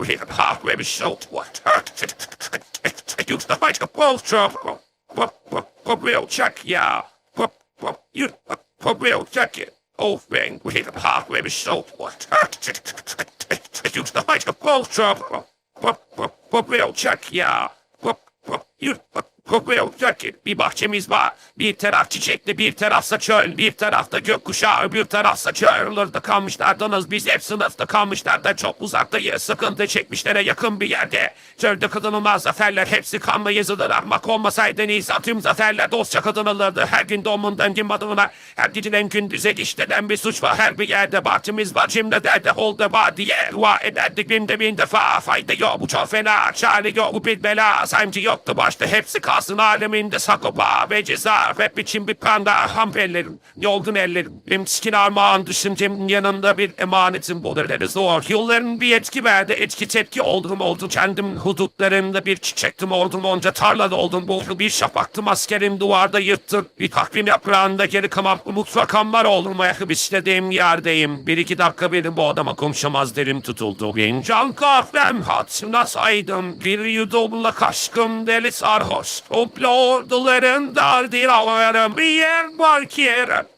we have halfway short what I use the fight of both trouble. What real check yeah. You what real check it. Oh thing we have halfway short what I use the fight of both trouble. What real check yeah. What you Kokuyor ki bir bahçemiz var. Bir taraf çiçekli, bir tarafsa çöl, bir tarafta gökkuşağı, öbür tarafsa çöllerde kalmışlardınız. Biz hep sınıfta kalmışlardan çok uzaktayız. Sıkıntı çekmişlere yakın bir yerde. Çölde kazanılmaz zaferler hepsi kanla yazılır. Ahmak olmasaydı neyse tüm zaferler dostça kazanılırdı. Her gün doğumundan gün batımına, her geceden gündüze işlenen bir suç var. Her bir yerde bahçemiz var. Cimde derde holde var diye dua ederdik binde bin defa. Fayda yok bu çok fena. Çare yok bu bir bela. Saymcı yoktu başta hepsi kalsın aleminde sakopa ve ceza. Hep için bir panda ham ellerim. Yolgun ellerim. Benim skin armağan düşüncem yanında bir emanetim bu derleri zor. Yılların bir etki verdi. Etki tepki oldum oldu. Kendim hudutlarımda bir çiçektim oldum. Onca tarlada oldum. Bu bir şafaktım askerim duvarda yırttım. Bir takvim yaprağında geri kamak mutfak ambar oldum. Ayakı istediğim yerdeyim. Bir iki dakika benim bu adama konuşamaz derim tutuldu. Ben can kahvem hatırına saydım. Bir yudumla kaşkım deli sarhoş. Topla orduların dardilalarım. Bir yer var ki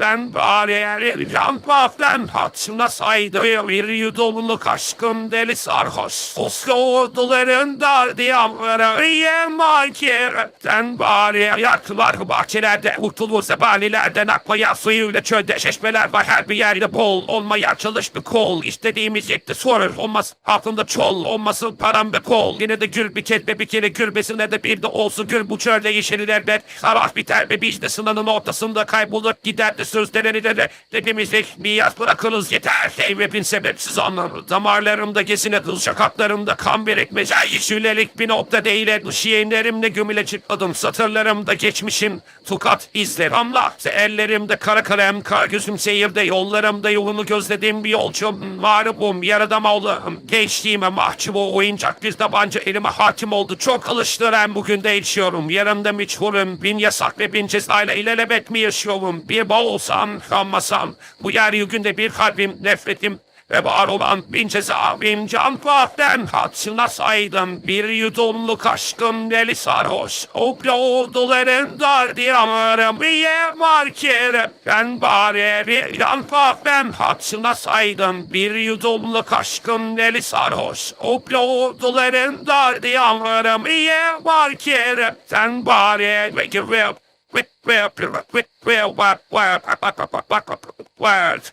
ben bari yer. Can kahvem hatırına saydım. Bir yudumla kaşkım deli sarhoş. Topla orduların dardilalarım. Bir yer var ki ben bari yaktılar bahçelerde. Kurtulur zebanilerden akmaya suyuyla çölde şeşmeler var her bir yerde bol. Olmaya çalış bir kol. İstediğimiz yetti sorur. Olmaz aklımda çol. Olmasın param ve kol. Yine de gül bir ketme bir kere gülmesine de bir de olsun gül bu çölde yeşeriler ben. Sabah biter ve biz de sınanın ortasında kaybolup gider de sözlerini de de hepimizlik miras bırakırız yeter. Devretin sebepsiz anlamı. Damarlarımda kesine kıl şakaklarımda kan birikmez. Ay şülelik bir nokta değil. Şiirlerimle gömüle çıkmadım. Satırlarımda geçmişim tukat izler. Amla ellerimde kara kalem kara gözüm seyirde yollarımda yolunu gözlediğim bir yolcum. Mağrubum yarıda mağlum. Gençliğime mahcubu oyuncak bir tabanca elime hakim oldu. Çok alıştıran bugün de içiyorum. Yarımda meçhulüm. Bin yasak ve bin cezayla ilelebet mi yaşıyorum? Bir boğulsam, kanmasam. Bu yeryüzünde bir kalbim, nefretim ve var olan bin ceza, bin can pahten hatırına saydım. Bir yudumluk aşkım deli sarhoş. Opla orduların dardiyamarım. Bir yer var ki ben bari bir can pahten hatırına saydım. Bir yudumluk aşkım deli sarhoş. Opla orduların dardiyamarım. Bir yer var ki sen bari ve gibi Wait, wait, wait, wait, wait, what, what, what,